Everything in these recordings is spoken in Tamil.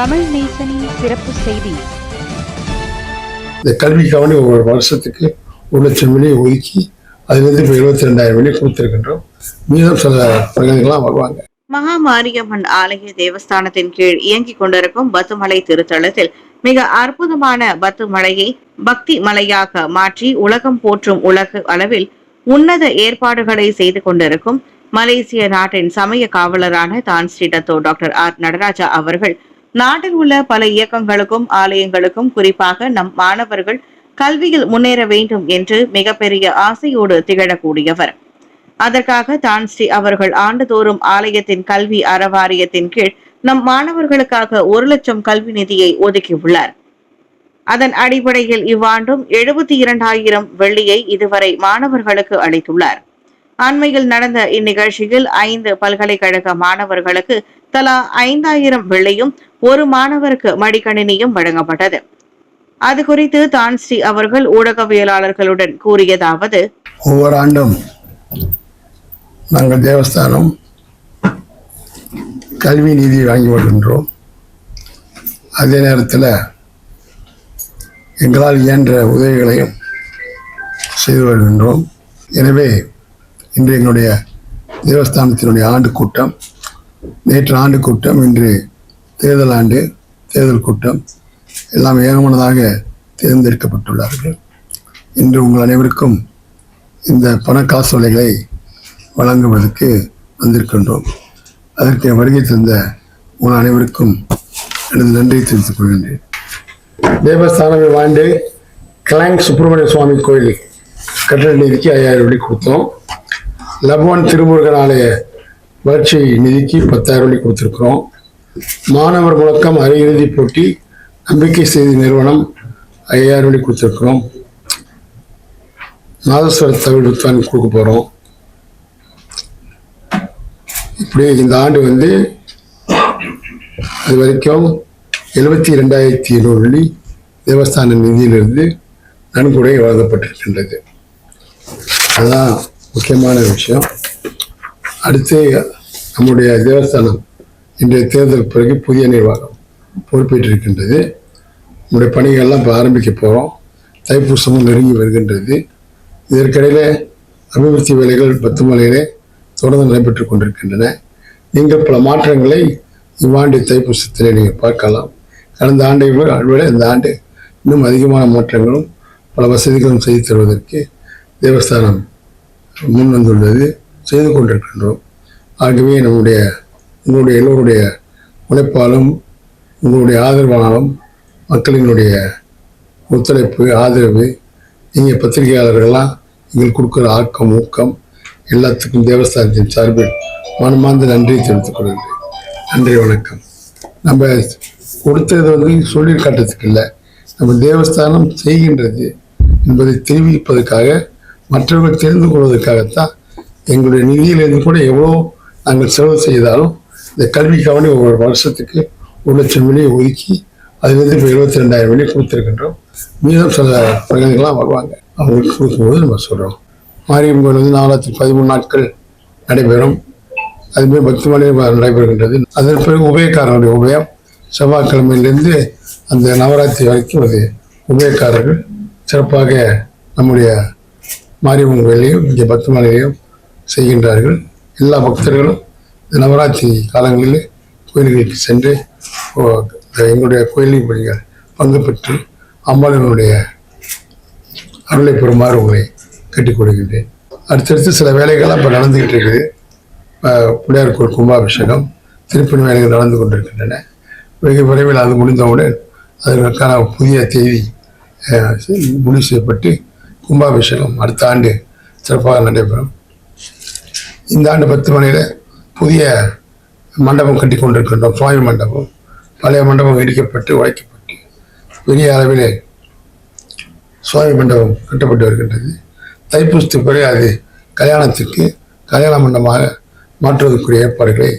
தமிழ் நேசனின் சிறப்பு செய்தி. இந்த கல்விக்காக ஒவ்வொரு வருஷத்துக்கு ஒரு லட்சம் வெளியே ஒதுக்கி அதுலேருந்து இப்போ எழுபத்தி ரெண்டாயிரம் வெளியே கொடுத்துருக்கின்றோம். மீதம் சில பிரகதிகள்லாம் வருவாங்க. மகா மாரியம்மன் ஆலய தேவஸ்தானத்தின் கீழ் இயங்கிக் கொண்டிருக்கும் பத்துமலை திருத்தலத்தில் மிக அற்புதமான பத்துமலையை பக்தி மலையாக மாற்றி உலகம் போற்றும் உலக அளவில் உன்னத ஏற்பாடுகளை செய்து கொண்டிருக்கும் மலேசிய நாட்டின் சமய காவலரான தான் Sri Dato doctor R Nataraja அவர்கள் நாட்டில் உள்ள பல இயக்கங்களுக்கும் ஆலயங்களுக்கும் குறிப்பாக நம் மாணவர்கள் கல்வியில் முன்னேற வேண்டும் என்று மிகப்பெரிய ஆசையோடு திகழக்கூடியவர். அதற்காக தான் ஸ்ரீ அவர்கள் ஆண்டுதோறும் ஆலயத்தின் கல்வி அறவாரியத்தின் கீழ் நம் மாணவர்களுக்காக ஒரு லட்சம் கல்வி நிதியை ஒதுக்கியுள்ளார். அதன் அடிப்படையில் இவ்வாண்டும் எழுபத்தி இரண்டாயிரம் வெள்ளியை இதுவரை மாணவர்களுக்கு அளித்துள்ளார். அண்மையில் நடந்த இந்நிகழ்ச்சியில் ஐந்து பல்கலைக்கழக மாணவர்களுக்கு தலா ஐந்தாயிரம் வெள்ளியும் ஒரு மாணவருக்கு மடிக்கணினியும் வழங்கப்பட்டது. அது குறித்து தான்ஸ்ரீ அவர்கள் ஊடகவியலாளர்களுடன் கூறியதாவது ஒவ்வொரு ஆண்டும் நாங்கள் தேவஸ்தானம் கல்வி நிதி வாங்கி வருகின்றோம் அதே நேரத்தில் எங்களால் இயன்ற உதவிகளையும் செய்து வருகின்றோம். எனவே இன்று எங்களுடைய தேவஸ்தானத்தினுடைய ஆண்டு கூட்டம் நேற்று ஆண்டு கூட்டம் இன்று தேர்தல் ஆண்டு தேர்தல் கூட்டம். எல்லாம் ஏகமனதாக தேர்ந்தெடுக்கப்பட்டுள்ளார்கள். இன்று உங்கள் அனைவருக்கும் இந்த பண காசோலைகளை வழங்குவதற்கு வந்திருக்கின்றோம். அதற்கு வருகை தந்த உங்கள் அனைவருக்கும் எனது நன்றியை தெரிவித்துக் கொள்கின்றேன். தேவஸ்தானம் ஆண்டு கிளாங் சுப்பிரமணிய சுவாமி கோயில் கட்டட நிதிக்கு ஐயாயிரம் ரூபாய் கொடுத்தோம். லபோன் திருமுருகன் ஆலய வளர்ச்சி நிதிக்கு பத்தாயிரம் ரூபாய் கொடுத்துருக்குறோம். மாணவர் முழக்கம் அரையிறுதி போட்டி நம்பிக்கை செய்தி நிறுவனம் ஐயாயிரம் ரூபாய் கொடுத்துருக்குறோம். நாதஸ்வர தமிழ் புத்தாண்டு கொடுக்க போகிறோம் இப்படி இந்த ஆண்டு வந்து அது வரைக்கும் எழுபத்தி ரெண்டாயிரத்தி ஐநூறு வெள்ளி தேவஸ்தான நிதியிலிருந்து நன்கொடை வழங்கப்பட்டிருக்கின்றது. அதுதான் முக்கியமான விஷயம். அடுத்து நம்முடைய தேவஸ்தானம் இன்றைய தேர்தல் பிறகு புதிய நிர்வாகம் பொறுப்பேற்றிருக்கின்றது. நம்முடைய பணிகள்லாம் இப்போ ஆரம்பிக்க போகிறோம் தைப்பூசமும் நெருங்கி வருகின்றது. இதற்கிடையில் அபிவிருத்தி வேலைகள் பத்துமலையிலே தொடர்ந்து நடைபெற்றுக் கொண்டிருக்கின்றன. நீங்கள் பல மாற்றங்களை இவ்வாண்டு தைப்பூசத்தில் நீங்கள் பார்க்கலாம். கடந்த ஆண்டை விட இந்த ஆண்டு இன்னும் அதிகமான மாற்றங்களும் பல வசதிகளும் செய்து தருவதற்கு தேவஸ்தானம் முன் வந்துள்ளது செய்து கொண்டிருக்கின்றோம். ஆகவே நம்முடைய உங்களுடைய எல்லோருடைய உழைப்பாலும் உங்களுடைய ஆதரவாலும் மக்களினுடைய ஒத்துழைப்பு ஆதரவு நீங்கள் பத்திரிகையாளர்கள்லாம் எங்களுக்கு கொடுக்குற ஆக்கம் ஊக்கம் எல்லாத்துக்கும் தேவஸ்தானத்தின் சார்பில் மனமார்ந்த நன்றியை தெரிவித்துக் நன்றி வணக்கம். நம்ம கொடுத்தது வந்து சொல்லி காட்டுறதுக்கு இல்லை. நம்ம தேவஸ்தானம் செய்கின்றது என்பதை தெரிவிப்பதற்காக மற்றவர்கள் தெரிந்து கொள்வதற்காகத்தான் எங்களுடைய நிதியிலிருந்து கூட எவ்வளோ நாங்கள் செலவு செய்தாலும் இந்த கல்விக்காவணி ஒவ்வொரு வருஷத்துக்கு ஒரு லட்சம் வெளியே ஒதுக்கி அதுலேருந்து இப்போ எழுபத்தி ரெண்டாயிரம் வெளியே கொடுத்துருக்கின்றோம். மீதம் சில பிரகதிகள்லாம் வருவாங்க. அவங்களுக்கு கொடுக்கும்போது நம்ம சொல்கிறோம் மாரியம்மன் வந்து நாலாயிரத்தி பதிமூணு நாட்கள் நடைபெறும். அதுமாரி பக்தி நடைபெறுகின்றது. அதன் பிறகு உபயக்காரனுடைய உபயம் செவ்வாய்க்கிழமையிலிருந்து அந்த நவராத்திரி வரைக்கும் அது உபயக்காரர்கள் சிறப்பாக நம்முடைய மாரியம்மன் கோயிலையும் இங்கே பக்தமலையிலையும் செய்கின்றார்கள். எல்லா பக்தர்களும் இந்த நவராத்திரி காலங்களில் கோயில்களுக்கு சென்று எங்களுடைய கோயிலின் நீங்கள் பங்கு பெற்று அம்பாளினுடைய அருளை பெறுமாறு உங்களை கேட்டுக் அடுத்தடுத்து சில வேலைகள்லாம் இப்போ நடந்துக்கிட்டு இருக்குது. பிள்ளையார் கோயில் கும்பாபிஷேகம் திருப்பணி வேலைகள் நடந்து கொண்டிருக்கின்றன. வெகு விரைவில் அது முடிந்தவுடன் அதற்கான புதிய தேதி முடிவு செய்யப்பட்டு கும்பாபிஷேகம் அடுத்த ஆண்டு சிறப்பாக நடைபெறும். இந்த ஆண்டு பத்து மணியில் புதிய மண்டபம் கட்டி கொண்டிருக்கின்றோம். சுவாமி மண்டபம். பழைய மண்டபம் இடிக்கப்பட்டு உடைக்கப்பட்டு பெரிய அளவில் சுவாமி மண்டபம் கட்டப்பட்டு வருகின்றது. தைப்பூசத்துக்கு பிறகு அது கல்யாணத்துக்கு கல்யாண மண்டபமாக மாற்றுவதற்குரிய ஏற்பாடுகளை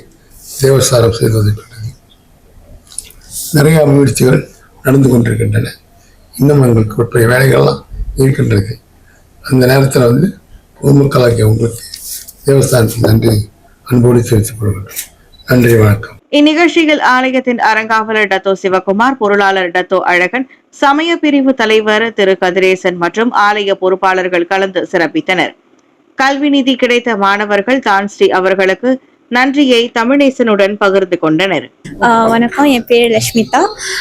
தேவசாரம் செய்து வருகின்றது நிறைய அபிவிருத்திகள் நடந்து கொண்டிருக்கின்றன. இன்னும் எங்களுக்கு வேலைகள்லாம் இருக்கின்றது. அந்த நேரத்தில் வந்து பொதுமக்களாகிய உங்களுக்கு தேவஸ்தானத்தின் நன்றி. அன்போடு தெரிவித்துக் கொள்கின்றோம் நன்றி வணக்கம். இந்நிகழ்ச்சியில் ஆலயத்தின் அறங்காவலர் டத்தோ சிவகுமார் பொருளாளர் டத்தோ அழகன் சமய பிரிவு தலைவர் திரு கதிரேசன் மற்றும் ஆலய பொறுப்பாளர்கள் கலந்து சிறப்பித்தனர். கல்வி நிதி கிடைத்த மாணவர்கள் தான்ஸ்ரீ அவர்களுக்கு நன்றியை தமிழேசனுடன் பகிர்ந்து கொண்டனர். வணக்கம். என் பேர்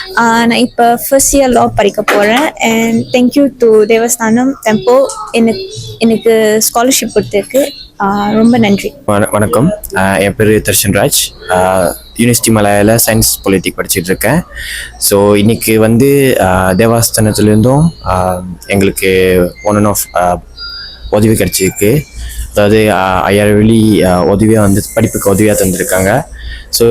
ஆஹ் நான் இப்போ ஃபர்ஸ்ட் இயர் லா படிக்க போகிறேன் and thank you to Devasthanam tempo எனக்கு எனக்கு ஸ்காலர்ஷிப் கொடுத்ததுக்கு ஆஹ் ரொம்ப நன்றி. வண- வணக்கம். என் பேர் தர்ஷன்ராஜ். யூனிவர்சிட்டி மலையாள சயின்ஸ் பொலிட்டிக் படிச்சுட்டு இருக்கேன். ஸோ இன்னைக்கு வந்து தேவாஸ்தானத்துலேருந்தும் எங்களுக்கு ஒன் அண்ட் ஆஃப் உதவி கிடச்சிருக்கு. அதாவது ஐயாயிரம் வெள்ளி உதவியாக வந்து படிப்புக்கு உதவியாக தந்திருக்காங்க. ஸோ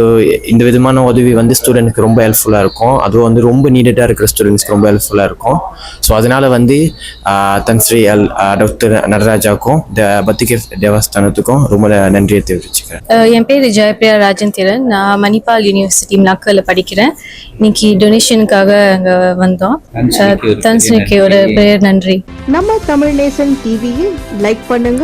இந்த விதமான உதவி வந்து ஸ்டூடெண்ட்க்கு ரொம்ப ஹெல்ப்ஃபுல்லாக இருக்கும். அதுவும் வந்து ரொம்ப நீடடாக இருக்கிற ஸ்டூடெண்ட்ஸ்க்கு ரொம்ப ஹெல்ப்ஃபுல்லாக இருக்கும். ஸோ அதனால் வந்து ஆஹ் தன் ஸ்ரீ எல் டாக்டர் நடராஜாவுக்கும் த பத்திகே தேவஸ்தானத்துக்கும் ரொம்ப நன்றியை தெரிவிச்சுக்கிறேன். என் பேர் ஜெயபிரியா ராஜந்திரன் நான் மணிப்பால் யூனிவர்சிட்டி மலாக்கால படிக்கிறேன். இன்னைக்கு டொனேஷனுக்காக அங்கே வந்தோம். தன்சனுக்கு ஒரு பேர் நன்றி. நம்ம தமிழ் நேசன் டிவியில் லைக் பண்ணுங்க.